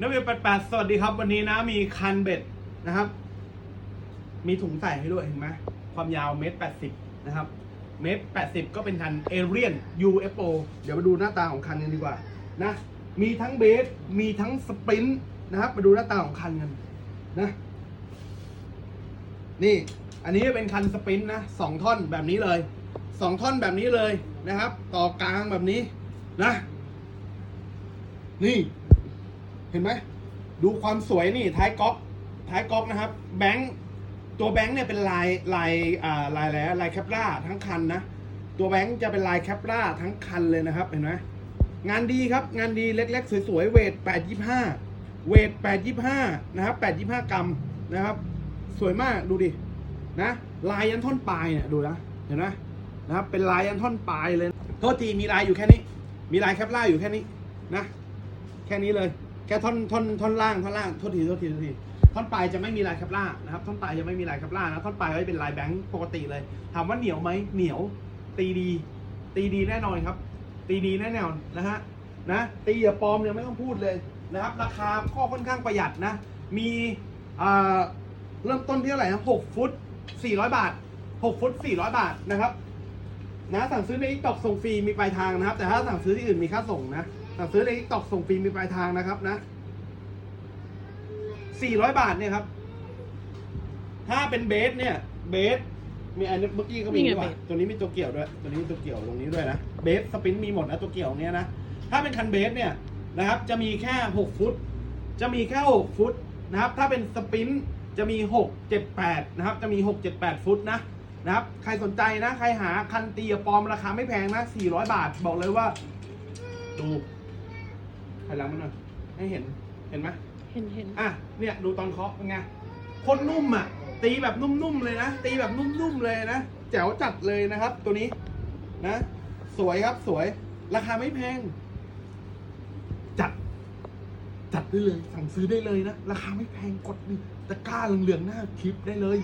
นวิวแปดแปดสวัสดีครับ วันนี้นะมีคันเบ็ดนะครับ มีถุงใส่ให้ด้วยเห็นไหมความยาวเมตรแปดสิบนะครับ เมตรแปดสิบก็เป็นคันเอเรียน UFO เดี๋ยวมาดูหน้าตาของคันกันดีกว่านะมีทั้งเบสมีทั้งสปรินต์นะครับ มาดูหน้าตาของคันกันนะนี่ อันนี้เป็นคันสปรินต์นะสองท่อนแบบนี้เลยสองท่อนแบบนี้เลยนะครับ ต่อกลางแบบนี้นะ นี่ ห็นไหมดูความสวยนี่ท้ายก๊อกท้ายก๊อกนะครับ แบงค์ตัวแบงค์เนี่ยเป็นลายลายอ่าลายอะไรลายแคปราทั้งคันนะตัวแบงค์จะเป็นลายแคปราทั้งคันเลยนะครับเห็นไหมงานดีครับงานดีเล็ก ๆ สวยๆเวท825 เวท825นะครับ825 กรัมนะครับ สวยมากดูดินะลายยันท่อนปลายเนี่ยดูนะเห็นไหมนะครับเป็นลายยันท่อนปลายเลยโทษทีมีลายอยู่แค่นี้ มีลายแคปราอยู่แค่นี้นะ แค่นี้เลย แค่ท่อนท่อนท่อนล่างท่อนล่างโทษทีโทษทีโทษทีท่อนปลายจะไม่มีลายแคปล่านะครับท่อนปลายจะไม่มีลายแคปล่านะท่อนปลายก็จะเป็นลายแบงค์ปกติเลย ถามว่าเหนียวไหมเหนียว ตีดี ตีดีแน่นอนครับ ตีดีแน่นอนนะฮะนะตีอย่าปลอมเนี่ยไม่ต้องพูดเลยนะครับ ราคาก็ค่อนข้างประหยัดนะ มีเริ่มต้นที่เท่าไหร่นะหกฟุตสี่ร้อยบาทหกฟุตสี่ร้อยบาทนะครับนะสั่งซื้อใน t ิ k t o k ส่งฟรีมีปลายทางนะครับ แต่ถ้าสั่งซื้อที่อื่นมีค่าส่งนะ สั่งซื้อใน t ิ k t o k ส่งฟรีมีปลายทางนะครับนะ 400 บาทเนี่ยครับ ถ้าเป็นเบสเนี่ย เบส มีอันนี้เมื่อกี้ก็มีนี่ไงดีกว่าเบส ตัวนี้มีตัวเกี่ยวด้วย ตัวนี้มีตัวเกี่ยวตรงนี้ด้วยนะ เบสสปรินต์มีหมดนะตัวเกี่ยวเนี้ยนะ ถ้าเป็นคันเบสเนี่ยนะครับ จะมีแค่ 6 ฟุต จะมีแค่6ฟุตนะครับ ถ้าเป็นสปรินต์จะมี 6 7 8 นะครับ จะมี 6 7 8 ฟุตนะนะครับ ใครสนใจนะ ใครหาคันตีกับปลอมราคาไม่แพงนะ 400 บาท บอกเลยว่า ดู ถอยหลังมันหน่อยให้เห็นเห็นไหมเห็นเห็นอะเนี่ยดูตอนเคาะเป็นไงคนนุ่มอะ ตีแบบนุ่มๆเลยนะตีแบบนุ่มๆเลยนะแจ๋วจัดเลยนะครับ ตัวนี้นะ สวยครับสวย ราคาไม่แพง จัด จัดได้เลย สั่งซื้อได้เลยนะ ราคาไม่แพงกดนี่ตะกร้าเหลืองๆหน้าคลิปได้เลย